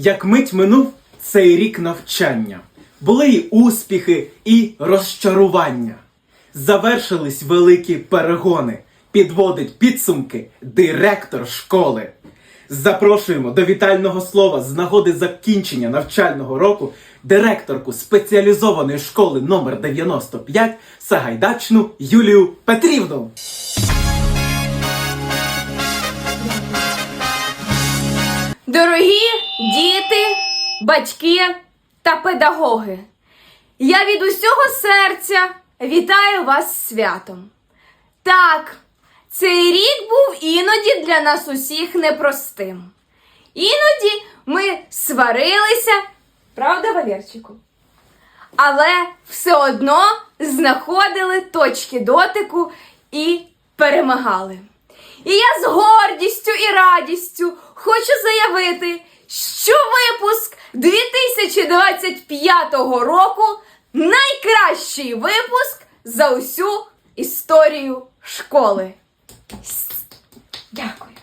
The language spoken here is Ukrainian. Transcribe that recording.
Як мить минув цей рік навчання, були й успіхи, і розчарування. Завершились великі перегони. Підводить підсумки директор школи. Запрошуємо до вітального слова з нагоди закінчення навчального року директорку спеціалізованої школи номер 95 Сагайдачну Юлію Петрівну. Дорогі батьки та педагоги, я від усього серця вітаю вас святом. Так, цей рік був іноді для нас усіх непростим. Іноді ми сварилися, правда, Валерчику? Але все одно знаходили точки дотику і перемагали. І я з гордістю і радістю хочу заявити, що 2025 року найкращий випуск за усю історію школи. Дякую.